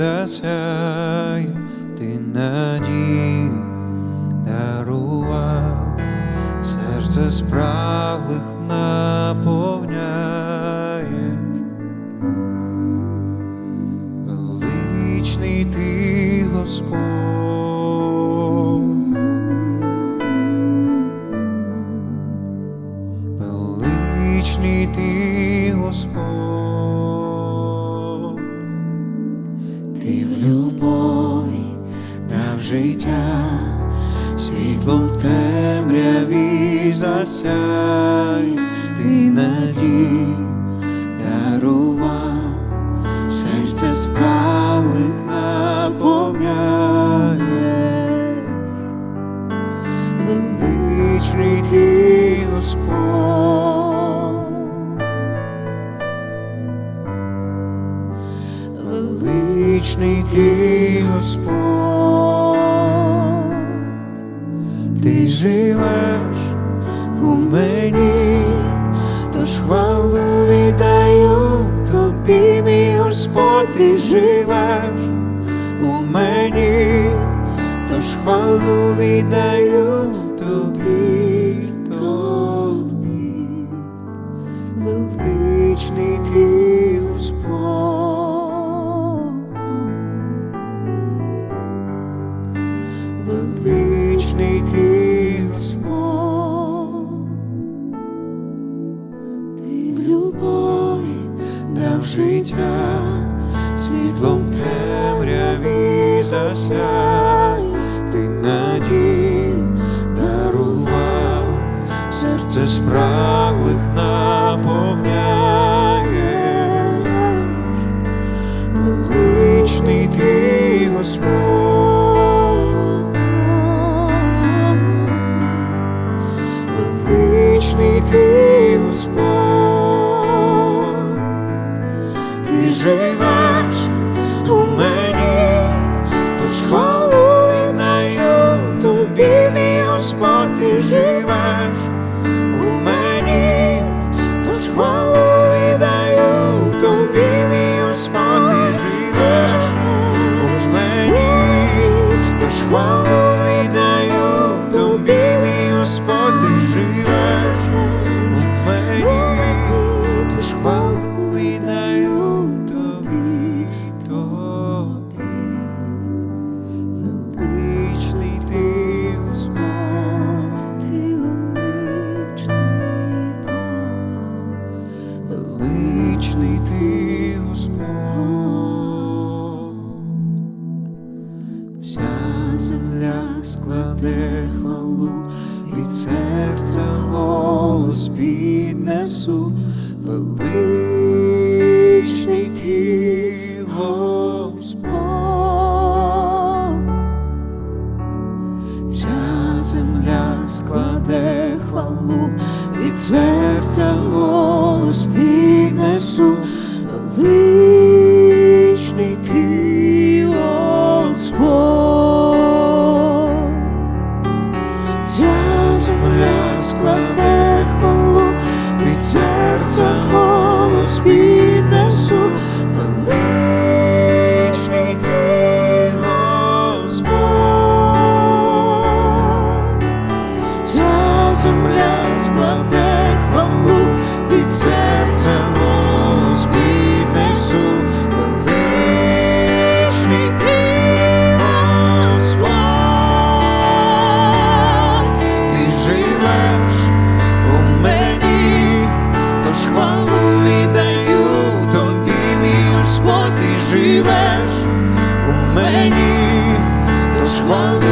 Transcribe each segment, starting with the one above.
засяй, ти надій дарував серце справлих. сяй, ти надій дарував серце справ. ти живеш у мені, тож хвалу віддаю. засяй, ти надій дарував, серце спраглих наповняє, величний ти Господь. Вся земля складе хвалу, від серця голос піднесу, величний ти, Господь. Вся земля складе хвалу, від серця голос кладе хвалу від серця. мені, тож хвали.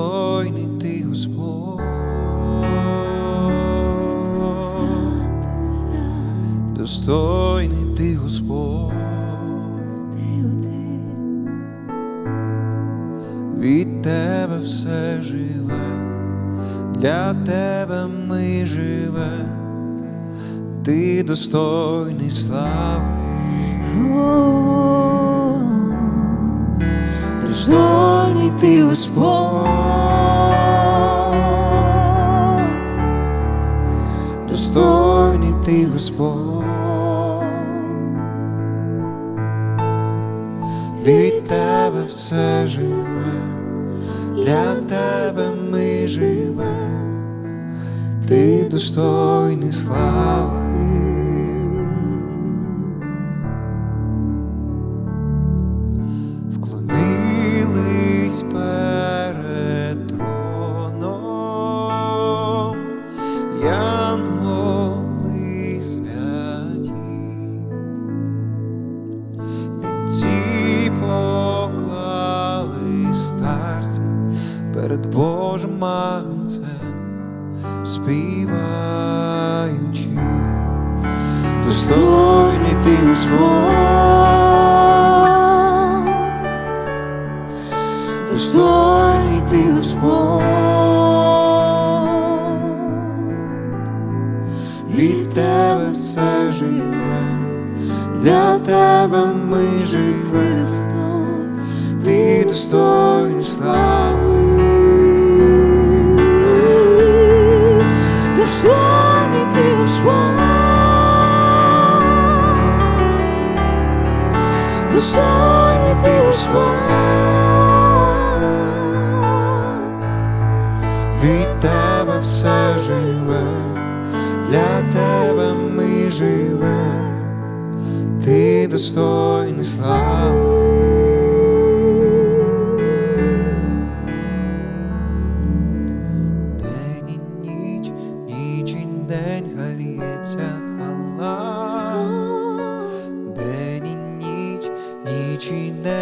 Достойний ти Господь, достойний ти Господь, від тебе все живе, для тебе ми живе, ти достойний слави. Достойний ти Господь. Ти Господь, від тебе все живе, для тебе ми живе, ти достойний слави. Перед Божим агнцем, співаючи, достойний ти Господь. Достойний ти Господь, від тебе все живе, для тебе ми живе, ти достойний достойний від тебе все живе, для тебе ми живе, ти достойний слави. День галіється хвала. День і ніч, ніч і день